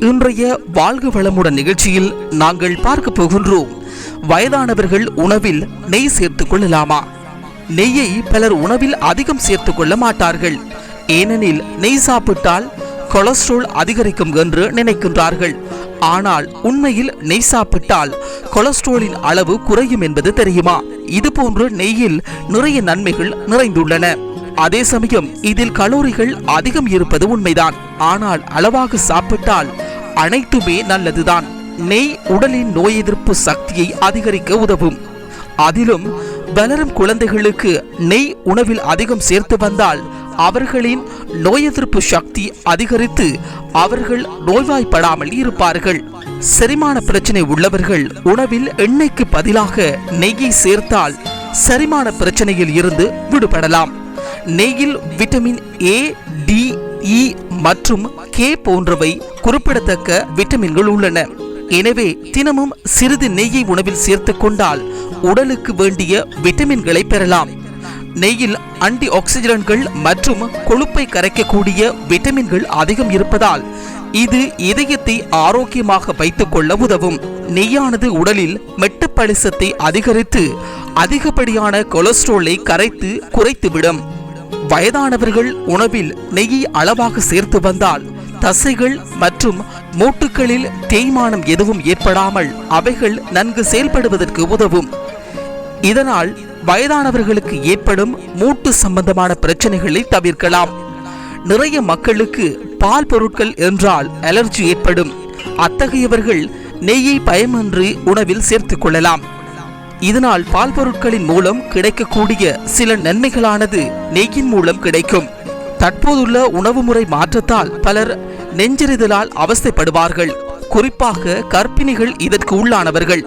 இன்றைய வாழ்க வளமுடன் நிகழ்ச்சியில் நாங்கள் பார்க்க போகின்றோம். வயதானவர்கள் உணவில் நெய் சேர்த்துக் கொள்ளலாமா? நெய்யை பலர் உணவில் அதிகம் சேர்த்துக் கொள்ள மாட்டார்கள். ஏனெனில் நெய் சாப்பிட்டால் கொலஸ்ட்ரால் அதிகரிக்கும் என்று நினைக்கின்றார்கள். ஆனால் உண்மையில் நெய் சாப்பிட்டால் கொலஸ்ட்ராலின் அளவு குறையும் என்பது தெரியுமா? இதுபோன்று நெய்யில் நிறைய நன்மைகள் நிறைந்துள்ளன. அதே சமயம் இதில் கலோரிகள் அதிகம் இருப்பது உண்மைதான். ஆனால் அளவாக சாப்பிட்டால் அனைத்துமே நல்லதுதான். நெய் உடலின் நோய் எதிர்ப்பு சக்தியை அதிகரிக்க உதவும். அதிலும் வளரும் குழந்தைகளுக்கு நெய் உணவில் அதிகம் சேர்த்து வந்தால் அவர்களின் நோய் எதிர்ப்பு சக்தி அதிகரித்து அவர்கள் நோய்வாய்ப்படாமல் இருப்பார்கள். செரிமான பிரச்சனை உள்ளவர்கள் உணவில் எண்ணெய்க்கு பதிலாக நெய்யை சேர்த்தால் செரிமான பிரச்சனையில் இருந்து விடுபடலாம். நெய்யில் விட்டமின் ஏ டி இ மற்றும் கே போன்றவை குறிப்பிடத்தக்க விட்டமின்கள் உள்ளன. எனவே தினமும் சிறிது நெய்யை உணவில் சேர்த்துக் கொண்டால் உடலுக்கு வேண்டிய விட்டமின்களை பெறலாம். நெய்யில் ஆன்டி ஆக்சிஜன்கள் மற்றும் கொழுப்பை கரைக்கக்கூடிய விட்டமின்கள் அதிகம் இருப்பதால் இது இதயத்தை ஆரோக்கியமாக வைத்துக் கொள்ள உதவும். நெய்யானது உடலில் மெட்டப்பழிசத்தை அதிகரித்து அதிகப்படியான கொலஸ்ட்ரோலை கரைத்து குறைத்துவிடும். வயதானவர்கள் உணவில் நெய்யை அளவாக சேர்த்து வந்தால் தசைகள் மற்றும் மூட்டுகளில் தேய்மானம் எதுவும் ஏற்படாமல் அவைகள் நன்கு செயல்படுவதற்கு உதவும். இதனால் வயதானவர்களுக்கு ஏற்படும் மூட்டு சம்பந்தமான பிரச்சனைகளை தவிர்க்கலாம். நிறைய மக்களுக்கு பால் பொருட்கள் என்றால் அலர்ஜி ஏற்படும். அத்தகையவர்கள் நெய்யை பயமின்றி உணவில் சேர்த்துக் கொள்ளலாம். இதனால் பால் பொருட்களின் மூலம் கிடைக்கக்கூடிய சில நன்மைகளானது நெய்யின் மூலம் கிடைக்கும். தற்போதுள்ள உணவு முறை மாற்றத்தால் பலர் நெஞ்செறிதலால் அவஸ்தைப்படுவார்கள். குறிப்பாக கர்ப்பிணிகள் இதற்கு உள்ளானவர்கள்.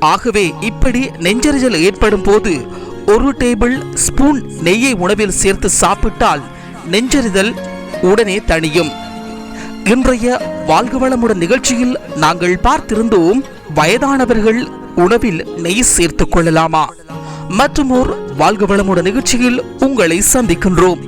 ஆகவே இப்படி நெஞ்செறிதல் ஏற்படும் போது ஒரு டேபிள் ஸ்பூன் நெய்யை உணவில் சேர்த்து சாப்பிட்டால் நெஞ்செறிதல் உடனே தணியும். இன்றைய வாழ்க வளமுடன் நிகழ்ச்சியில் நாங்கள் பார்த்திருந்தோம் வயதானவர்கள் உணவில் நெய் சேர்த்துக் கொள்ளலாமா? மற்றும் ஓர் வாழ்க வளமுடன் நிகழ்ச்சியில் உங்களை சந்திக்கின்றோம்.